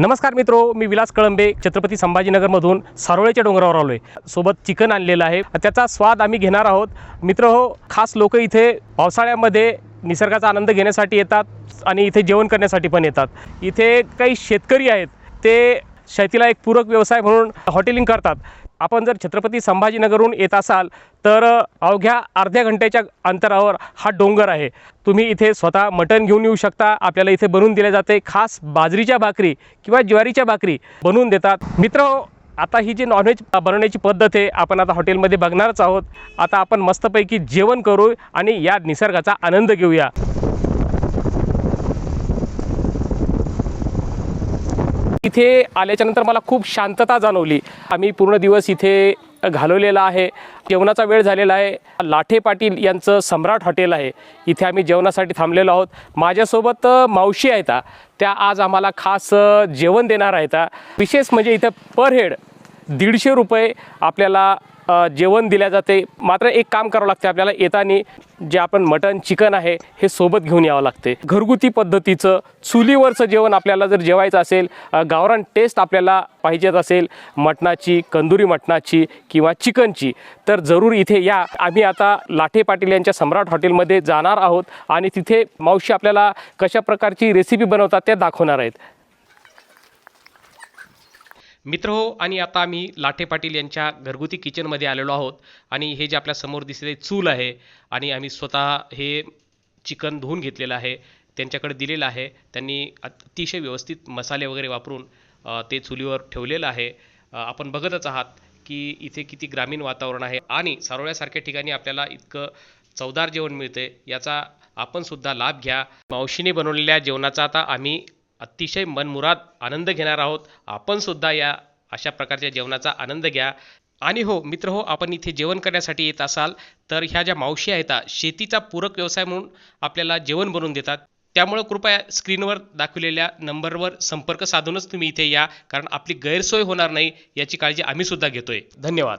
नमस्कार मित्रो मी विलास कळंबे छत्रपती संभाजीनगरमधून सारोळेच्या डोंगरावर आलो आहे सोबत चिकन आणलेलं आहे. त्याचा स्वाद आम्ही घेणार आहोत. मित्र हो खास लोक इथे पावसाळ्यामध्ये निसर्गाचा आनंद घेण्यासाठी येतात आणि इथे जेवण करण्यासाठी पण येतात. इथे काही शेतकरी आहेत. ते शेतीला एक पूरक व्यवसाय म्हणून हॉटेलिंग करतात. आपण जर छत्रपती संभाजीनगरहून येत असाल तर अवघ्या अर्ध्या घंट्याच्या अंतरावर हा डोंगर आहे. तुम्ही इथे स्वतः मटण घेऊन येऊ शकता आपल्याला इथे बनवून दिले जाते. खास बाजरीच्या भाकरी किंवा ज्वारीच्या भाकरी बनवून देतात. मित्र आता ही जी नॉनव्हेज बनवण्याची पद्धत आहे आपण आता हॉटेलमध्ये बघणारच आहोत. आता आपण मस्तपैकी जेवण करू आणि या निसर्गाचा आनंद घेऊया. इथे आल्याच्यानंतर मला खूप शांतता जाणवली. आम्ही पूर्ण दिवस इथे घालवलेला आहे. जेवणाचा वेळ झालेला आहे. लाठे पाटील यांचं सम्राट हॉटेल आहे. इथे आम्ही जेवणासाठी थांबलेलो आहोत. माझ्यासोबत मावशी आहेत त्या आज आम्हाला खास जेवण देणार आहेत विशेष म्हणजे इथं पर हेड दीडशे रुपये आपल्याला जेवण दिल्या जाते. मात्र एक काम करावं लागते आपल्याला. येताना जे आपण मटण चिकन आहे हे सोबत घेऊन यावं लागते. घरगुती पद्धतीचं चुलीवरचं जेवण आपल्याला जर जेवायचं असेल गावरान टेस्ट आपल्याला पाहिजेत असेल. मटणाची कंदुरी मटणाची किंवा चिकनची. तर जरूर इथे या. आम्ही आता लाठे पाटील यांच्या सम्राट हॉटेलमध्ये जाणार आहोत आणि तिथे मावशी आपल्याला कशा प्रकारची रेसिपी बनवतात त्या दाखवणार आहेत. मित्र हो आणि आता आम्ही लाठे पाटील यांच्या घरगुती किचनमध्ये आलेलो आहोत. आणि हे जे आपल्यासमोर दिसते चूल आहे आणि आम्ही स्वतः हे चिकन धुवून घेतलेलं आहे त्यांच्याकडे दिलेलं आहे. त्यांनी अतिशय व्यवस्थित मसाले वगैरे वापरून ते चुलीवर ठेवलेलं आहे. आपण बघतच आहात की इथे किती ग्रामीण वातावरण आहे. आणि सारोळ्यासारख्या ठिकाणी आपल्याला इतकं चवदार जेवण मिळते याचा आपण सुद्धा लाभ घ्या. मावशीने बनवलेल्या जेवणाचा आता आम्ही अतिशय मनमुराद आनंद घेणार आहोत. आपण सुद्धा या अशा प्रकारच्या जेवणाचा आनंद घ्या. आणि हो मित्र हो आपण इथे जेवण करण्यासाठी येत असाल तर ह्या ज्या मावशी आहेत शेतीचा पूरक व्यवसाय म्हणून आपल्याला जेवण बनवून देतात. त्यामुळं कृपया स्क्रीनवर दाखवलेल्या नंबरवर संपर्क साधूनच तुम्ही इथे या कारण आपली गैरसोय होणार नाही याची काळजी आम्हीसुद्धा घेतोय. धन्यवाद.